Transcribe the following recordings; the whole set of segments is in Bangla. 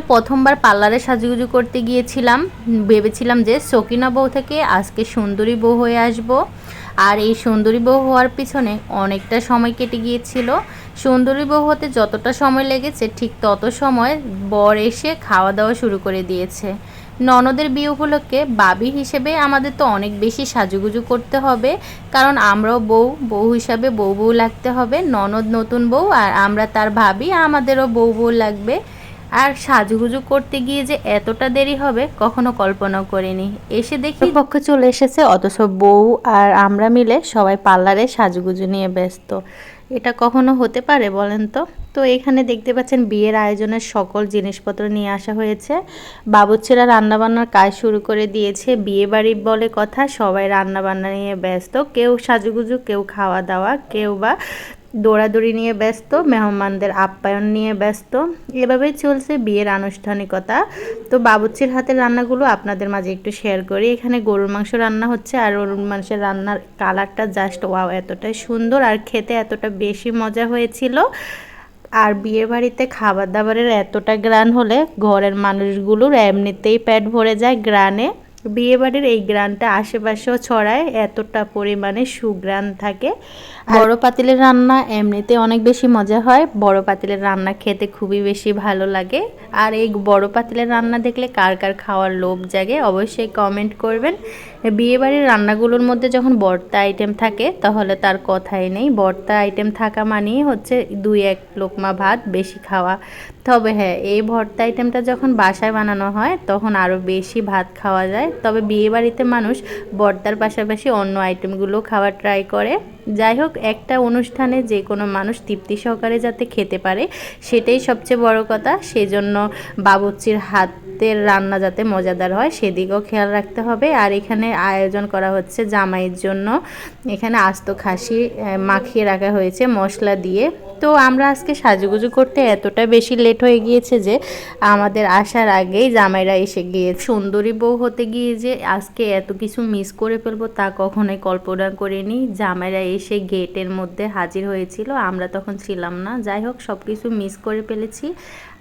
প্রথমবার পার্লারে সাজুগুজু করতে গিয়েছিলাম। ভেবেছিলাম যে সকিনা বউ থেকে আজকে সুন্দরী বউ হয়ে আসব। আর এই সুন্দরী বউ হওয়ার পিছনে অনেকটা সময় কেটে গিয়েছিল। সুন্দরী বউ হতে যতটা সময় লেগেছে, ঠিক তত সময় বর এসে খাওয়া দাওয়া শুরু করে দিয়েছে। ননদের বিয়ে উপলক্ষে বাবি হিসেবে আমাদের তো অনেক বেশি সাজুগুজু করতে হবে। কারণ আমরাও বউ বউ হিসাবে বউ বউ লাগতে হবে। ননদ নতুন বউ, আর আমরা তার ভাবি, আমাদেরও বউ বউ লাগবে। আর সাজুগুজু করতে গিয়ে যে এতটা দেরি হবে, কখনো কল্পনাও করিনি। এসে দেখি পক্ষে চলে এসেছে, অথচ বউ আর আমরা মিলে সবাই পার্লারে সাজুগুজু নিয়ে ব্যস্ত। এটা কখনো হতে পারে বলেন তো? তো এখানে দেখতে পাচ্ছেন বিয়ের আয়োজনের সকল জিনিসপত্র নিয়ে আসা হয়েছে। বাবুচ্ছেরা রান্নাবান্নার কাজ শুরু করে দিয়েছে, বিয়ে বাড়ি বলে কথা, সবাই রান্নাবান্না নিয়ে ব্যস্ত। কেউ সাজুগুজু, কেউ খাওয়া দাওয়া, কেউ বা দৌড়াদৌড়ি নিয়ে ব্যস্ত, মেহমানদের আপ্যায়ন নিয়ে ব্যস্ত, এভাবেই চলছে বিয়ের আনুষ্ঠানিকতা। তো বাবুচ্চির হাতের রান্নাগুলো আপনাদের মাঝে একটু শেয়ার করি। এখানে গরুর মাংস রান্না হচ্ছে আর গরুর মাংসের রান্নার কালারটা জাস্ট ওয়াও এতটাই সুন্দর আর খেতে এতটা বেশি মজা হয়েছিল। আর বিয়ে বাড়িতে খাবার দাবারের এতটা গ্রান হলে ঘরের মানুষগুলোর এমনিতেই পেট ভরে যায় গ্রানে। বিয়েবাড়ির এই গ্রানটা আশেপাশেও ছড়ায়, এতটা পরিমাণে সুগ্রান থাকে। বড় পাতিলের রান্না এমনিতে অনেক বেশি মজা হয়, বড় পাতিলের রান্না খেতে খুবই বেশি ভালো লাগে। আর এই বড় পাতিলের রান্না দেখলে কার কার খাওয়ার লোভ জাগে, অবশ্যই কমেন্ট করবেন। বিয়েবাড়ির রান্নাগুলোর মধ্যে যখন বর্তা আইটেম থাকে, তাহলে তার কথাই নেই। বর্তা আইটেম থাকা মানেই হচ্ছে দুই এক লোকমা ভাত বেশি খাওয়া। তবে হ্যাঁ এই ভর্তা আইটেমটা যখন বাসায় বানানো হয়, তখন আরও বেশি ভাত খাওয়া যায়। তবে বিয়েবাড়িতে মানুষ ভর্তার পাশাপাশি অন্য আইটেমগুলো খাওয়ার ট্রাই করে। যাই হোক, একটা অনুষ্ঠানে যে কোনো মানুষ তৃপ্তি সহকারে যাতে খেতে পারে, সেটাই সবচেয়ে বড় কথা। সেজন্য বাবুর্চির হাতের রান্না যাতে মজাদার হয়, সেদিকেও খেয়াল রাখতে হবে। আর এখানে আয়োজন করা হচ্ছে জামাইয়ের জন্য। এখানে আস্ত খাসি মাখিয়ে রাখা হয়েছে মশলা দিয়ে। তো আমরা আজকে সাজুগুজু করতে এতটা বেশি লেট হয়ে গিয়েছে যে, আমাদের আসার আগেই জামাইরা এসে গিয়ে সুন্দরী বউ হতে গিয়ে যে আজকে এত কিছু মিস করে ফেলব তা কখনোই কল্পনা করিনি। জামাইরা এসে গেটের মধ্যে হাজির হয়েছিল। আমরা তখন ছিলাম না। যাই হোক সব কিছু মিস করে ফেলেছি।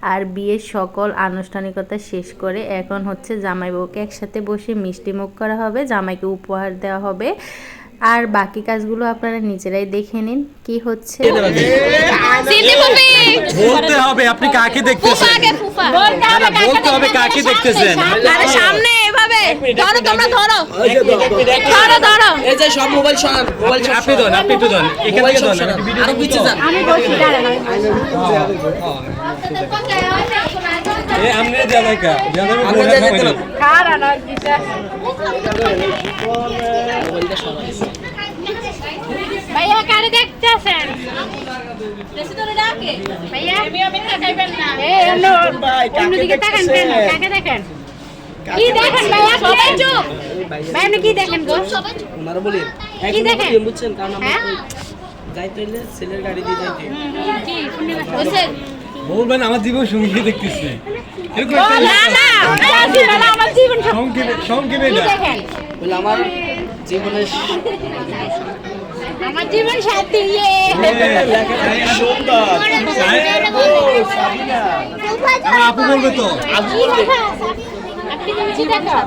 আর বিয়ের সকল আনুষ্ঠানিকতা শেষ করে এখন হচ্ছে জামাইবাবুকে একসাথে বসে মিষ্টিমুখ করা হবে, জামাইকে উপহার দেওয়া হবে। আর বাকি কাজগুলো আপনারা নিজেরাই দেখে নিন কি হচ্ছে। বলতে হবে আপনি কাকে দেখতেছেন? বলতে হবে কাকে দেখতেছেন? আরে সামনে এভাবে। ধরো তোমরা ধরো। ধরো ধরো। এই যে সব মোবাইল সরান মোবাইল আপনি দেন আপনি একটু দেন এখান থেকে ভিডিও আরও যান। এ আমনে দেয়া লাইকা দেয়া দেবে আমরা বলে দেখতে খাওয়াই না। ভাইয়া কারে দেখতেছেন? ভাইয়া? আমি আমি তাকাইবেন না। এ অন্য অন্যদিকে তাকান কেন? কাকে দেখেন? কি দেখেন ভাইয়া? সবাই চুপ। ভাই আপনি কি দেখেন গো? ওনারা বলি। কি দেখেন? বুঝছেন? কারণ আমরা হ্যাঁ? যাইতে হইলে ছেলের গাড়ি দিয়ে যাইতে। কি শুনি বলবেন আমার জীবন সঙ্গী দেখতেছে। সংক্ষেপে আমার জীবনের আমার জীবন সাথী ইয়ে। আপু বলবে তো। কি দেখো?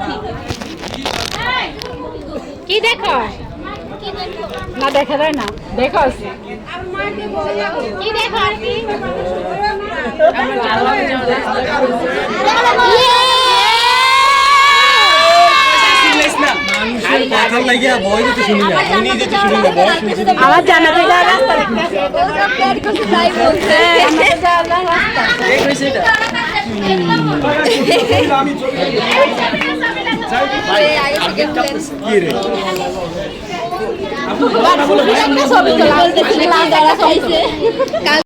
কি দেখো? না দেখা যায় না। দেখো কি দেখো? আর কি কথা লাগিয়া ভয় যেতে শুনি না নিয়ে যেতে শুনি না ভয় শুনছি আমার জানাতে যাওয়ার রাস্তা দেখতেছে এই হয়েছে এটা? কি রে ছবি তোলা